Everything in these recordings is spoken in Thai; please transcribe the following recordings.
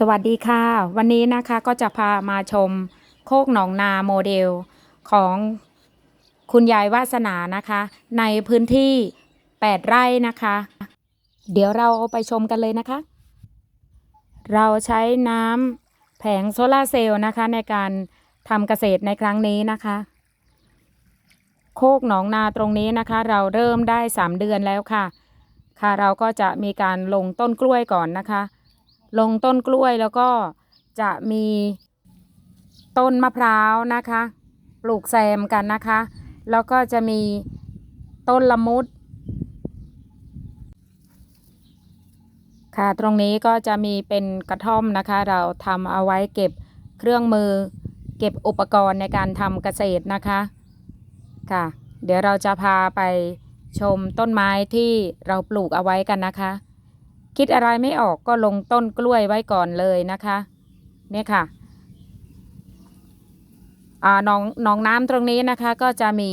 สวัสดีค่ะ วันนี้นะคะก็จะพามาชมโคกหนองนาโมเดลของคุณยายวาสนานะคะ ในพื้นที่ 8 ไร่นะคะ เดี๋ยวเราไปชมกันเลยนะคะ เราใช้น้ำแผงโซลาร์เซลล์นะคะ ในการทำเกษตรในครั้งนี้นะคะ โคกหนองนาตรงนี้นะคะ เราเริ่มได้ 3 เดือนแล้วค่ะ ค่ะเราก็จะมีการลงต้นกล้วยก่อนนะคะ ลงต้นกล้วยแล้วก็จะมีต้นมะพร้าวนะคะ ปลูกแซมกันนะคะ แล้วก็จะมีต้นละมุด ค่ะตรงนี้ก็จะมีเป็นกระท่อมนะคะ เราทำเอาไว้เก็บเครื่องมือ เก็บอุปกรณ์ในการทำเกษตรนะคะค่ะ เดี๋ยวเราจะพาไปชมต้นไม้ที่เราปลูกเอาไว้กันนะคะ คิดอะไรไม่ออกก็ลงต้นกล้วยไว้ก่อนเลยนะคะเนี่ยค่ะหนองหนองน้ำตรงนี้นะคะ ก็จะมี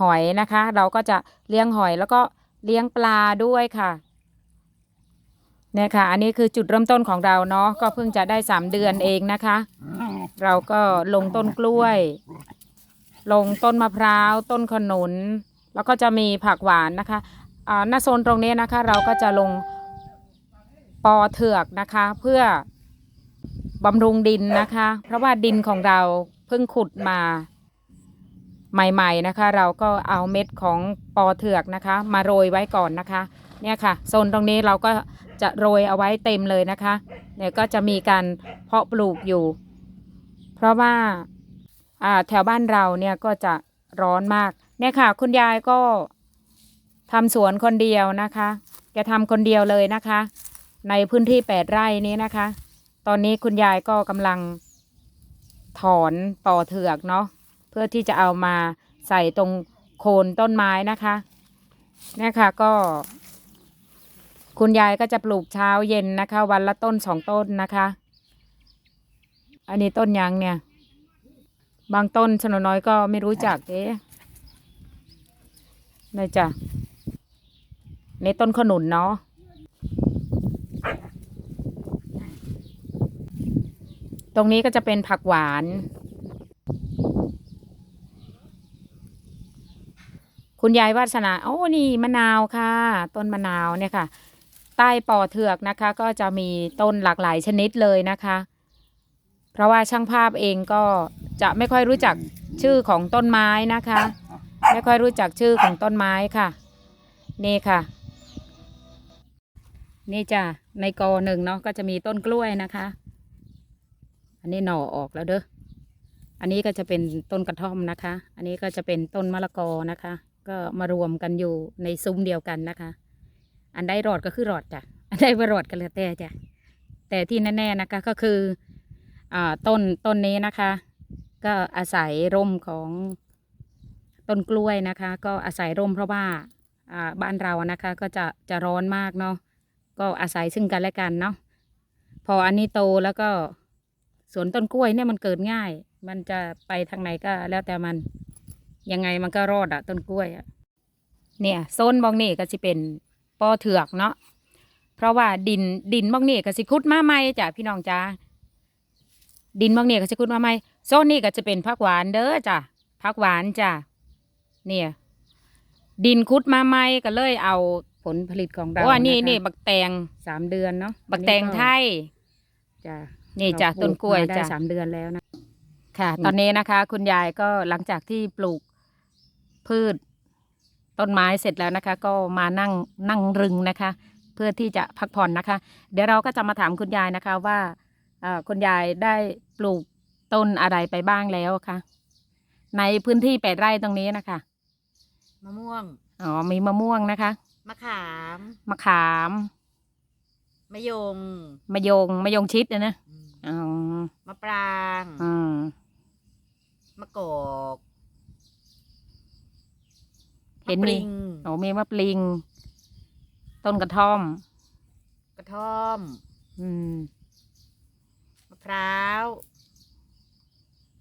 หอยนะคะ เราก็จะเลี้ยงหอยแล้วก็เลี้ยงปลาด้วยค่ะเนี่ยค่ะ อันนี้คือจุดเริ่มต้นของเราเนาะก็เพิ่งจะได้สามเดือนเองนะคะ เราก็ลงต้นกล้วย ลงต้นมะพร้าว ต้นขนุน แล้วก็จะมีผักหวานนะคะอ่าหน้าโซนตรงนี้นะคะ เราก็จะลง ปอเถือกนะคะ เพื่อบำรุงดินนะคะ เพราะว่าดินของเราเพิ่งขุดมาใหม่ๆนะคะ เราก็เอาเม็ดของปอเถือกนะคะ มาโรยไว้ก่อนนะคะ เนี่ยค่ะโซนตรงนี้เราก็จะโรยเอาไว้เต็มเลยนะคะเนี่ยก็จะมีการเพาะปลูกอยู่ เพราะว่าอ่าแถวบ้านเราเนี่ยก็จะร้อนมาก เนี่ยค่ะ คุณยายก็ทำสวนคนเดียวนะคะแกทำคนเดียวเลยนะคะ ในพื้นที่แปดไร่นี้นะคะ ตอนนี้คุณยายก็กำลังถอนปอเถือกเนาะเพื่อที่จะเอามาใส่ตรงโคนต้นไม้นะคะเนี่ยค่ะก็ คุณยายก็จะปลูกเช้าเย็นนะคะ วันละต้นสองต้นนะคะ อันนี้ต้นยังเนี่ย บางต้นชนน้อยก็ไม่รู้จักเอ๊ะนี่จ้ะนี่ต้นขนุนเนาะ ตรงนี้ก็จะเป็นผักหวาน คุณยายวาสนา โอ้นี่มะนาวค่ะ ต้นมะนาวเนี่ยค่ะ ใต้ปอเถือกนะคะ ก็จะมีต้นหลากหลายชนิดเลยนะคะ เพราะว่าช่างภาพเองก็จะไม่ค่อยรู้จักชื่อของต้นไม้นะคะ ไม่ค่อยรู้จักชื่อของต้นไม้ค่ะ นี่ค่ะ นี่จ้ะในกอหนึ่งเนาะก็จะมีต้นกล้วยนะคะ อันนี้หน่อออกแล้วเด้อ อันนี้ก็จะเป็นต้นกระท่อมนะคะ อันนี้ก็จะเป็นต้นมะละกอนะคะ ก็มารวมกันอยู่ในซุ้มเดียวกันนะคะ อันได้รอดก็คือรอดจ้ะ อันได้ไม่รอดก็แล้วแต่จ้ะ แต่ที่แน่ๆนะคะก็คืออ่าต้นต้นนี้นะคะ ก็อาศัยร่มของต้นกล้วยนะคะ ก็อาศัยร่มเพราะว่าอ่าบ้านเรานะคะ ก็จะจะร้อนมากเนาะก็อาศัยซึ่งกันและกันเนาะพออันนี้โตแล้วก็ สวนต้นกล้วยเนี่ยมันเกิดง่าย มันจะไปทางไหนก็แล้วแต่มัน ยังไงมันก็รอดอะต้นกล้วยอะเนี่ยโซนบองนี่ก็จะเป็นปอเถือกเนาะเพราะว่าดินดินบองนี่ก็สิคุดมาใหม่จ้ะพี่น้องจ้าดินบางนี่ก็สิคุดมาใหม่โซนนี้ก็จะเป็นผักหวานเด้อจ้ะผักหวานจ้ะเนี่ยดินคุดมาใหม่ก็เลยเอาผลผลิตของเราว่านี่นี่บักแตงสามเดือนเนาะบักแตงไทยจ้ะ นี่จ้ะเราปต้นกล้วยมาได้จ้ะสามเดือนแล้วนะ ค่ะอืมตอนนี้นะคะ คุณยายก็หลังจากที่ปลูกพืชต้นไม้เสร็จแล้วนะคะ ก็มานั่งนั่งรึงนะคะ เพื่อที่จะพักผ่อนนะคะ เดี๋ยวเราก็จะมาถามคุณยายนะคะว่าเอ่อคุณยายได้ปลูกต้นอะไรไปบ้างแล้วคะในพื้นที่แปดไร่ตรงนี้นะคะมะม่วง อ๋อมีมะม่วงนะคะมะขาม มะขาม มะยง มะยงมะยงชิดนะนะ อืมอ๋อมะปรางอืมมะกอกเห็นมะปมีริงโอ้มีมะปลิง ต้นกระท่อม กระท่อมอืม มะพร้าว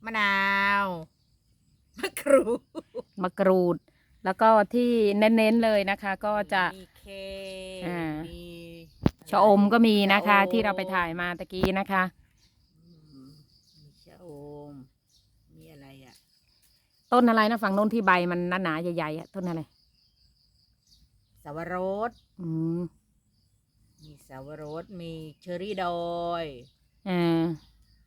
มะนาวมะกรูดมะกรูด แล้วก็ที่เน้นๆเลยนะคะ ก็จะ มีเคอ่ามีชชะอมก็มีนะคะที่เราไปถ่ายมาตะกี้นะคะ อืมมีชะอม มีอะไรอะ ต้นอะไรนะฝั่งโน้นที่ใบมันหนาๆใหญ่ๆอะต้นอะไรสาวรสอืมมีสาวรสมีเชอรี่ดอยอ่า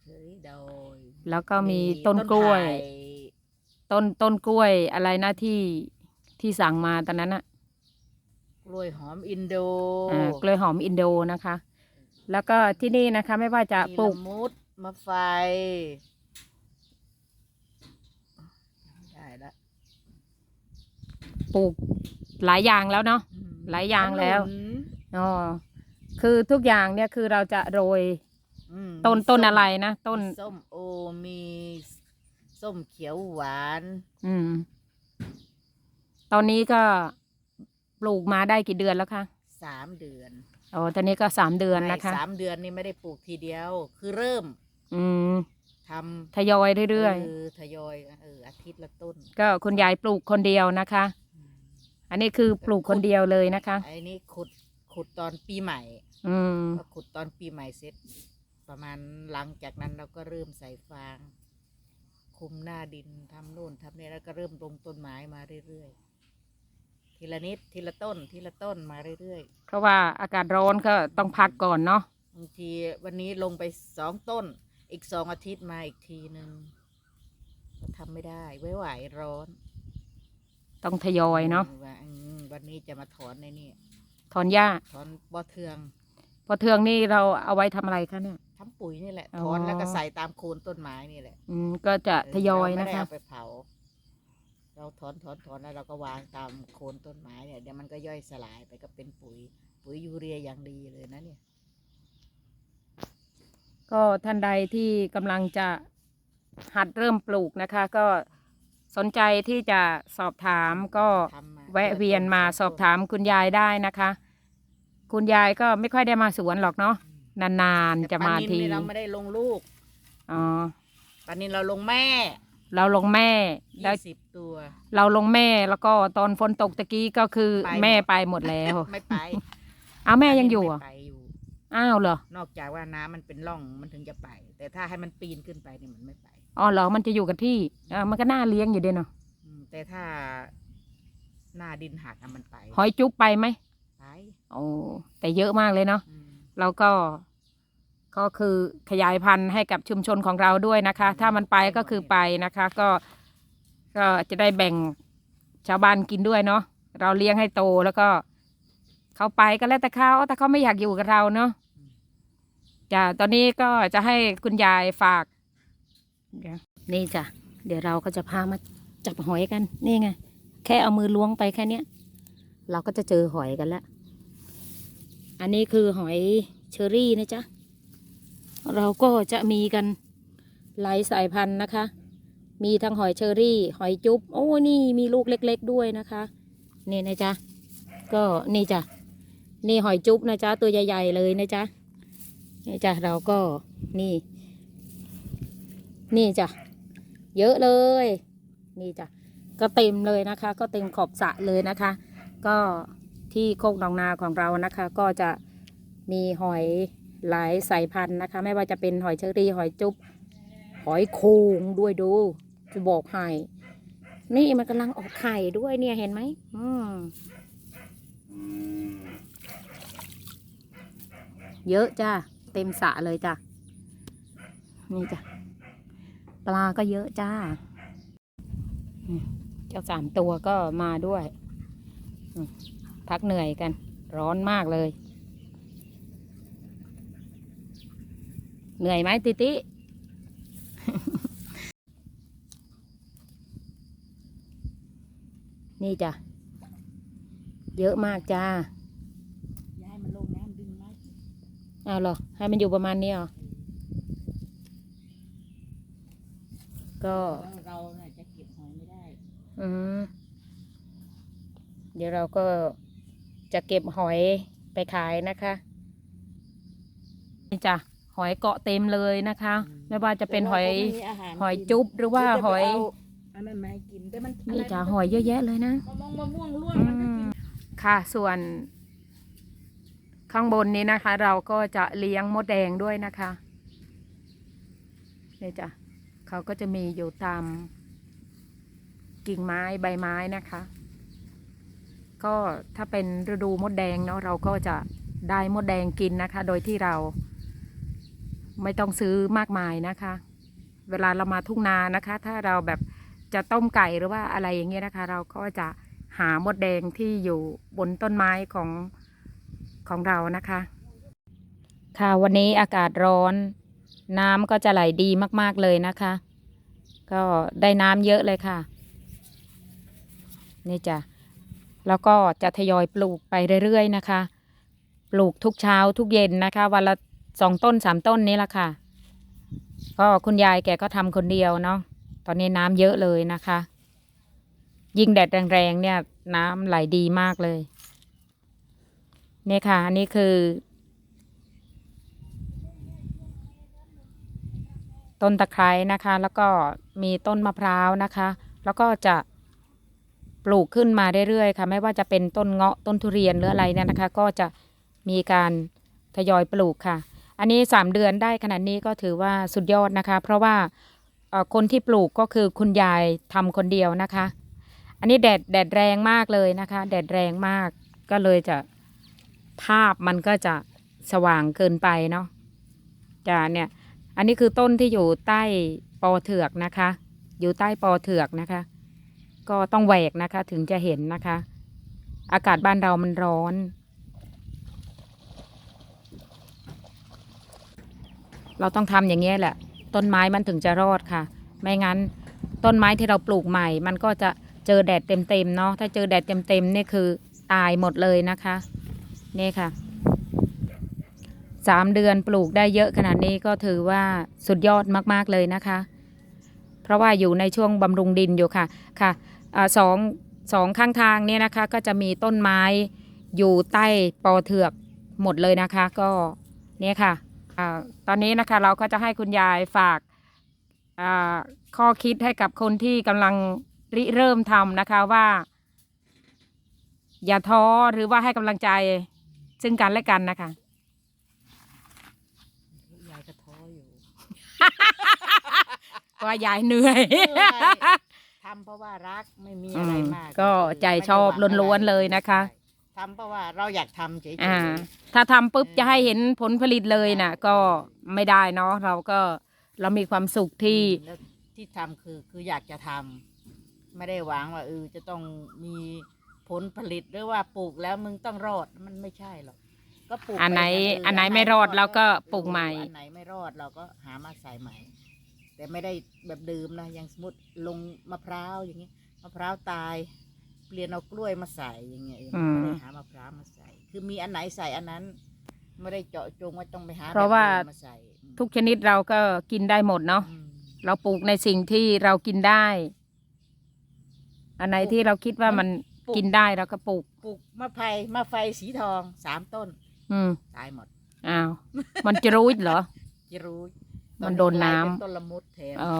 เชอรี่ดอยแล้วก็มีต้นกล้วย ไผ่ต้นต้นกล้วยอะไรนะที่ที่สั่งมาตอนนั้นอะกล้วยหอมอินโดอ่ากล้วยหอมอินโดนะคะ แล้วก็ที่นี่นะคะ ไม่ว่าจะมีปลูละกมุดมะไฟได้ละ ปลูกหลายอย่างแล้วเนาะอืมหลายอย่างแล้วขนุนอ๋อคือทุกอย่างเนี่ยคือเราจะโรยอืมต้นมีต้นส้มอะไรนะต้นมีส้มโอมีส้มเขียวหวาน อืม ตอนนี้ก็ปลูกมาได้กี่เดือนแล้วคะสามเดือนอ๋อตอนนี้ก็สามเดือนไม่นะคะสามเดือนนี่ไม่ได้ปลูกทีเดียว คือเริ่ม อืมทำทยอยเรื่อยเออทยอยเอออาทิตย์ละต้นๆก็คุณยายปลูกคนเดียวนะคะ อันนี้คือปลูกคนเดียวเลยนะคะ ไอ้นี่ขุดขุดตอนปีใหม่อืมพอขุดตอนปีใหม่เสร็จ ประมาณหลังจากนั้นเราก็เริ่มใส่ฟาง คุมหน้าดินทำโน่นทำนี่แล้วก็เริ่มลงต้นไม้มาเรื่อยๆ ทีละนิดทีละต้นทีละต้นมาเรื่อยเพราะว่าอากาศร้อนก็ต้องพักก่อนเนาะๆบางทีวันนี้ลงไปสองต้น อีกสองอาทิตย์มาอีกทีหนึ่งก็ทำไม่ได้ไว้ไหวร้อน ต้องทยอยเนาะว่าอืมวันนี้จะมาถอนในนี่ถอนหญ้าถอนบ่อเทืองพอเทืองนี่เราเอาไว้ทำอะไรคะเนี่ย ทำปุ๋ยนี่แหละอ๋อ ถอนแล้วก็ใส่ตามโคนต้นไม้นี่แหละอืมก็จะทยอยเราไม่นะได้คะ เอาไปเผา เราถอนถอนถอนแล้วเราก็วางตามโคนต้นไม้เนี่ยเดี๋ยวมันก็ย่อยสลายไปก็เป็นปุ๋ย ปุ๋ยยูเรียอย่างดีเลยนะเนี่ย ก็ท่านใดที่กำลังจะหัดเริ่มปลูกนะคะ ก็ สนใจที่จะสอบถามก็ทำมาแวะเวียนมาพื่ต้นสอบถามคุณยายได้นะคะ คุณยายก็ไม่ค่อยได้มาสวนหรอกเนาะนานแต่ๆจะปลมานิลทีนี่เราไม่ได้ลงลูกอ๋อปลานินเราลงแม่ เราลงแม่แล้วยี่สิบตัว เราลงแม่แล้วก็ตอนฝนตกตะกี้ก็คือไปหมดแม่ไปหมดแล้วไม่ไปเอาแม่ยังปลานิลอยู่เหรอไม่ไปอยู่อ้าวเหรอ นอกจากว่าน้ำมันเป็นร่องมันถึงจะไป แต่ถ้าให้มันปีนขึ้นไปนี่มันไม่ไป อ๋อเหรอมันจะอยู่กับที่เออมันก็น่าเลี้ยงอยู่เด้เนาะอืมแต่ถ้าหน้าดินหักอะมันไปหอยจุ๊บไปไหมไปโอ้แต่เยอะมากเลยเนาะ อืมเราก็ก็คือขยายพันธุ์ให้กับชุมชนของเราด้วยนะคะ ถ้ามันไปก็คือไปนะคะ ก็ก็จะได้แบ่งชาวบ้านกินด้วยเนาะเราเลี้ยงให้โตแล้วก็เขาไปก็แล้วแต่เขาแต่เขาไม่อยากอยู่กับเราเนาะจ้ะตอนนี้ก็จะให้คุณยายฝาก เดี๋ยวนี่จ้ะเดี๋ยวเราก็จะพามาจับหอยกัน นี่ไง แค่เอามือล้วงไปแค่เนี้ย เราก็จะเจอหอยกันแล้ว อันนี้คือหอยเชอรี่นะจ๊ะ เราก็จะมีกันหลายสายพันธุ์นะคะ มีทั้งหอยเชอรี่ หอยจุ๊บ โอ้ นี่มีลูกเล็ก ๆ ด้วยนะคะ นี่นะจ๊ะ ก็นี่จ้ะ นี่หอยจุ๊บนะจ๊ะ ตัวใหญ่ ๆ เลยนะจ๊ะ นี่จ้ะ เราก็นี่ นี่จ้ะ เยอะเลย นี่จ้ะ ก็เต็มเลยนะคะ ก็เต็มขอบสระเลยนะคะ ก็ที่โคกหนองนาของเรานะคะ ก็จะมีหอยหลายสายพันธุ์นะคะ ไม่ว่าจะเป็นหอยเชอรี่หอยจุ๊บหอยโขงด้วยดู จะบอกให้นี่มันกำลังออกไข่ด้วยเนี่ยเห็นไหมอืมเยอะจ้าเต็มสระเลยจ้ะนี่จ้ะ ปลาก็เยอะจ้าอืมเจ้าสามตัวก็มาด้วยอืมพักเหนื่อยกัน ร้อนมากเลย เหนื่อยไหมติตินี่จ้ะ เยอะมากจ้าย้ายมันลงน้ำดึงไม้เอาเหรอ ให้มันอยู่ประมาณนี้เหรอ ก็เราเนี่ยจะเก็บหอยไม่ได้ อืมเดี๋ยวเราก็จะเก็บหอยไปขายนะคะนี่จ้ะหอยเกาะเต็มเลยนะคะ อืม ไม่ว่าจะเป็นหอยแต่ราก็ไม่มีาหารหอยกินจุ๊บหรือว่าหอยเดี๋วจะไปเาอันนั้นมาให้กินแต่มันนี่จ้ะหอยเยอะแยะเลยนะ มะม่วงมะม่วงร่วงอืมันก็มกินค่ะส่วน ข้างบนนี้นะคะ เราก็จะเลี้ยงมดแดงด้วยนะคะเนี่ยจ้ะ เขาก็จะมีอยู่ตามกิ่งไม้ใบไม้นะคะ ก็ถ้าเป็นฤดูมดแดงเนาะเราก็จะได้มดแดงกินนะคะ โดยที่เรา ไม่ต้องซื้อมากมายนะคะ เวลาเรามาทุ่งนานะคะ ถ้าเราแบบจะต้มไก่หรือว่าอะไรอย่างเงี้ยนะคะ เราก็จะหามดแดงที่อยู่บนต้นไม้ของของเรานะคะ ค่ะวันนี้อากาศร้อน น้ำก็จะไหลดีมากๆเลยนะคะ ก็ได้น้ำเยอะเลยค่ะ นี่จ้ะแล้วก็จะทยอยปลูกไปเรื่อยๆนะคะ ปลูกทุกเช้าทุกเย็นนะคะ วันละสองต้นสามต้นนี้ละค่ะ ก็คุณยายแกก็ทำคนเดียวเนาะตอนนี้น้ำเยอะเลยนะคะ ยิ่งแดดแรงๆเนี่ยน้ำไหลดีมากเลยเนี่ยค่ะอันนี้คือ ต้นตะไคร้นะคะ แล้วก็มีต้นมะพร้าวนะคะ แล้วก็จะปลูกขึ้นมาเรื่อยๆค่ะ ไม่ว่าจะเป็นต้นเงาะต้นทุเรียนหรืออะไรเนี่ยนะคะ ก็จะมีการทยอยปลูกค่ะ อันนี้สามเดือนได้ขนาดนี้ก็ถือว่าสุดยอดนะคะ เพราะว่าเอ่อคนที่ปลูกก็คือคุณยายทำคนเดียวนะคะ อันนี้แดดแดดแรงมากเลยนะคะ แดดแรงมากก็เลยจะภาพมันก็จะสว่างเกินไปเนาะจะเนี่ย อันนี้คือต้นที่อยู่ใต้ปอเถือกนะคะ อยู่ใต้ปอเถือกนะคะ ก็ต้องแหวกนะคะถึงจะเห็นนะคะ อากาศบ้านเรามันร้อน เราต้องทำอย่างนี้แหละ ต้นไม้มันถึงจะรอดค่ะ ไม่งั้นต้นไม้ที่เราปลูกใหม่ มันก็จะเจอแดดเต็มๆเนาะถ้าเจอแดดเต็มๆนี่คือตายหมดเลยนะคะ นี่ค่ะ สามเดือนปลูกได้เยอะขนาดนี้ก็ถือว่าสุดยอดมากๆเลยนะคะ เพราะว่าอยู่ในช่วงบำรุงดินอยู่ค่ะค่ะอาสองสองข้างทางเนี่ยนะคะก็จะมีต้นไม้อยู่ใต้ปอเถือกหมดเลยนะคะ ก็เนี่ยค่ะอตอนนี้นะคะเราก็จะให้คุณยายฝากข้อคิดให้กับคนที่กำลังริเริ่มทำนะคะว่า อย่าท้อหรือว่าให้กำลังใจซึ่งกันและกันนะคะ ยายก็ท้ออยู่ ว่ายายเหนื่อย ทำเพราะว่ารักไม่มีอะไรมากก็คือใจชอบไม่ได้หงล้วนๆเลยนะคะใช่ทำเพราะว่าเราอยากทำเฉยอ่าๆถ้าทำปุ๊บจะให้เห็นผลผลิตเลยน่ะ ก็ไม่ได้เนาะเราก็เรามีความสุขที่ แล้วที่ทำคือคืออยากจะทำไม่ได้หวังว่าเออจะต้องมีผลผลิตหรือว่าปลูกแล้วมึงต้องรอดมันไม่ใช่หรอกก็ปลูกอันไหนปย่างอันไหนไม่รอดเราก็ปลูกใหม่ อันไหนไม่รอดเราก็หามาใส่ใหม่ แต่ไม่ได้แบบเดิมนะอย่างสมมติลงมะพร้าวอย่างนี้มะพร้าวตาย เปลี่ยนเอากล้วยมาใส่อย่างเงี้ยเอออืมไม่ได้หามะพร้าวมาใส่ คือมีอันไหนใส่อันนั้น ไม่ได้เจาะจงว่าต้องไปหาเพราะว่า แบบดิมมาใส่อืมทุกชนิดเราก็กินได้หมดเนาะ อืม เราปลูกในสิ่งที่เรากินได้ อันไหนที่เราคิดว่ามันกินได้เราก็ปลูก ปลูกมะไฟมะไฟสีทองสามต้นอืม ตายหมด อ้าว มันจะรู้เหรอ จะรู้ มันโดนน้ำกลายเป็นต้นละมุดแถมอ๋อ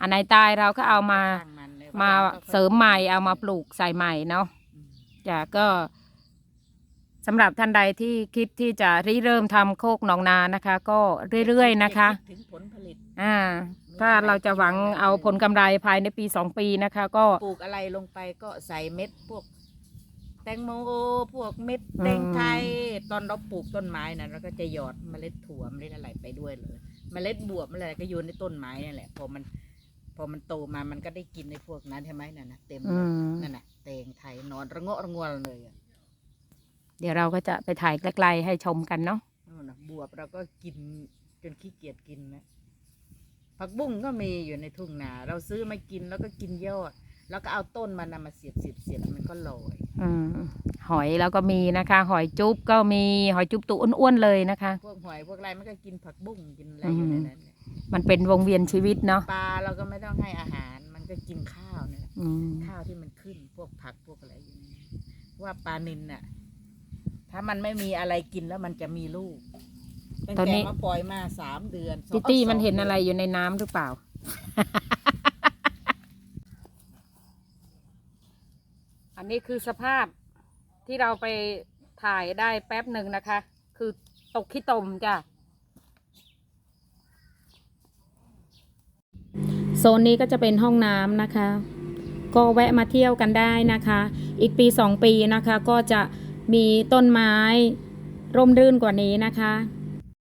อันไหนตายเราก็เอามา ข้างนเลยมาว่ก็เสริมใหม่เอามาปลูกใส่ใหม่เนาะอืมจ้ะก็สำหรับท่านใดที่คิดที่จะริเริ่มทำโคกหนองนานะคะ ก็เรื่อยๆนะคะ ดถึงผลผลิต อ่า ถ้าเราจะหวังเอาผลกำไรภายในปีสองปีนะคะ ก็ ปลูกอะไรลงไปก็ใส่เม็ดพวก แตงโมพวกเม็ดอืมแตงไทย ตอนเราปลูกต้นไม้นะเราก็จะหยอดเมล็ดถั่วเมล็ดอะไรไปด้วยเลย เมล็ดบวบอะไรก็โยนในต้นไม้นี่แหละพอมัน พอมันโตมามันก็ได้กินในพวกนั้นใช่ไหมนั่นนะเต็มเลอืยมนั่นน่ะแตงไทยนอนระเงาะระงวลเลยอะเดี๋ยวเราก็จะไปถ่ายไกลๆให้ชมกันเนาะนู่นน่ะบวบเราก็กินจนขี้เกียจกินนะผักบุ้งก็มีอยู่ในทุ่งนาเราซื้อมากินแล้วก็กินยอด แล้วก็เอาต้นมันนะมาเสียบเสียบเสียบมันก็ลอยอืมหอยแล้วก็มีนะคะ หอยจุ๊บก็มีหอยจุ๊บตัวอ้วนๆเลยนะคะ พวกหอยพวกอะไรมันก็กินผักบุ้งกินอะไรอยู่ในนั้นเนี่ยมันเป็นวงเวียนชีวิตเนาะปลาเราก็ไม่ต้องให้อาหาร มันก็กินข้าวเนี่ยแหละอืมข้าวที่มันขึ้นพวกผักพวกอะไรอยู่ในนั้นว่าปลานินน่ะ ถ้ามันไม่มีอะไรกินแล้วมันจะมีลูกตั้งตอนแต่นี้มาปล่อยมาสามเดือนสองจิตตี้สงมันเห็นดือะไรอยู่ในน้ำหรือเปล่า นนี้คือสภาพที่เราไปถ่ายได้แป๊บหนึ่งนะคะ คือตกขี้ตมจ้ะโซนนี้ก็จะเป็นห้องน้ำนะคะ ก็แวะมาเที่ยวกันได้นะคะ อีกปีสองปีนะคะก็จะมีต้นไม้ร่มรื่นกว่านี้นะคะ